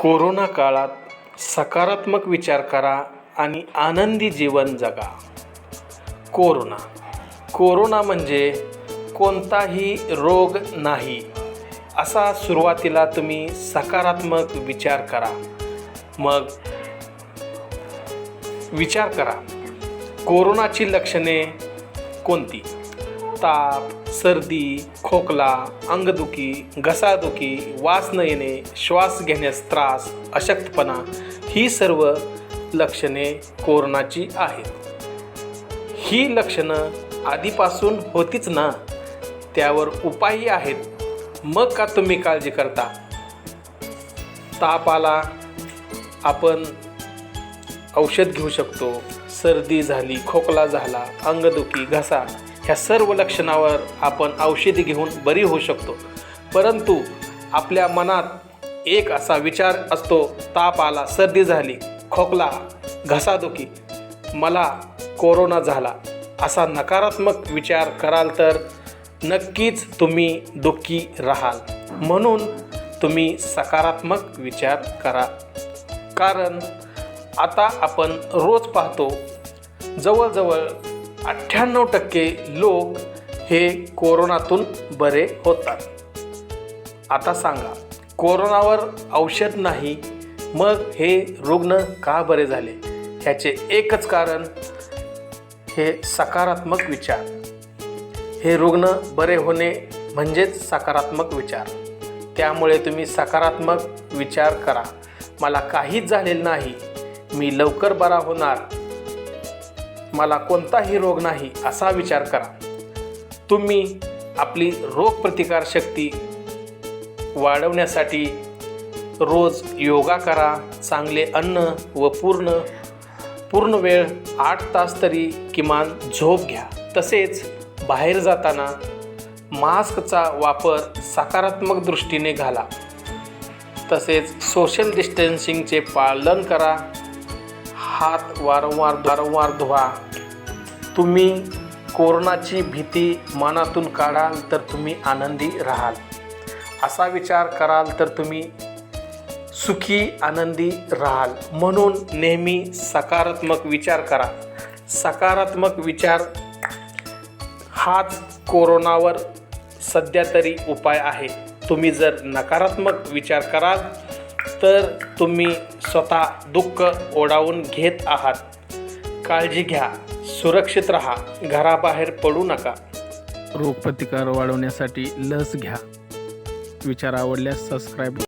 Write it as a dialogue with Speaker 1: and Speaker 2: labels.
Speaker 1: Corona काळात सकारात्मक विचार करा आणि आनंदी जीवन जगा. कोरोना. कोरोना म्हणजे कोणताही रोग नाही. असा सुरुवातीला तुम्ही सकारात्मक विचार करा. मग विचार करा. कोरोनाची लक्षणे कोणती? ताप सर्दी खोकला अंगदुखी घसादुखी वास न येणे श्वास घेण्यास त्रास अशक्तपणा ही सर्व लक्षणे कोरोनाची आहेत. ही लक्षणं आधीपासून होतीच ना? त्यावर उपायही आहेत. मग का तुम्ही काळजी करता? ताप आला आपण औषध घेऊ शकतो. सर्दी झाली खोकला झाला अंगदुखी घसा ह्या सर्व लक्षणावर आपण औषधी घेऊन बरी होऊ शकतो. परंतु आपल्या मनात एक असा विचार असतो ताप आला सर्दी झाली खोकला घसादुखी मला कोरोना झाला असा नकारात्मक विचार कराल तर नक्कीच तुम्ही दुःखी राहाल. म्हणून तुम्ही सकारात्मक विचार करा. कारण आता आपण रोज पाहतो जवळजवळ अठ्ठ्याण्णव टक्के लोक हे कोरोनातून बरे होतात. आता सांगा कोरोनावर औषध नाही मग हे रुग्ण का बरे झाले? ह्याचे एकच कारण हे सकारात्मक विचार. हे रुग्ण बरे होणे म्हणजेच सकारात्मक विचार. त्यामुळे तुम्ही सकारात्मक विचार करा. मला काहीच झालेलं नाही. मी लवकर बरा होणार. मला कोणताही रोग नाही असा विचार करा. तुम्ही आपली रोगप्रतिकारशक्ती वाढवण्यासाठी रोज योगा करा चांगले अन्न व पूर्ण पूर्ण वेळ आठ तास तरी किमान झोप घ्या. तसेच बाहेर जाताना मास्कचा वापर सकारात्मक दृष्टीने घाला. तसेच सोशल डिस्टन्सिंगचे पालन करा. हात वारंवार वारंवार धुवा. तुम्ही कोरोनाची भीती मनातून काढाल तर तुम्ही आनंदी राहाल. असा विचार कराल तर तुम्ही सुखी आनंदी राहाल. म्हणून नेहमी सकारात्मक विचार करा. सकारात्मक विचार हाच कोरोनावर सध्या तरी उपाय आहे. तुम्ही जर नकारात्मक विचार कराल तर तुम्ही स्वतः दुःख ओढावून घेत आहात. काळजी घ्या सुरक्षित राहा घराबाहेर पडू नका. रोगप्रतिकार वाढवण्यासाठी लस घ्या. विचार आवडल्यास सबस्क्राईब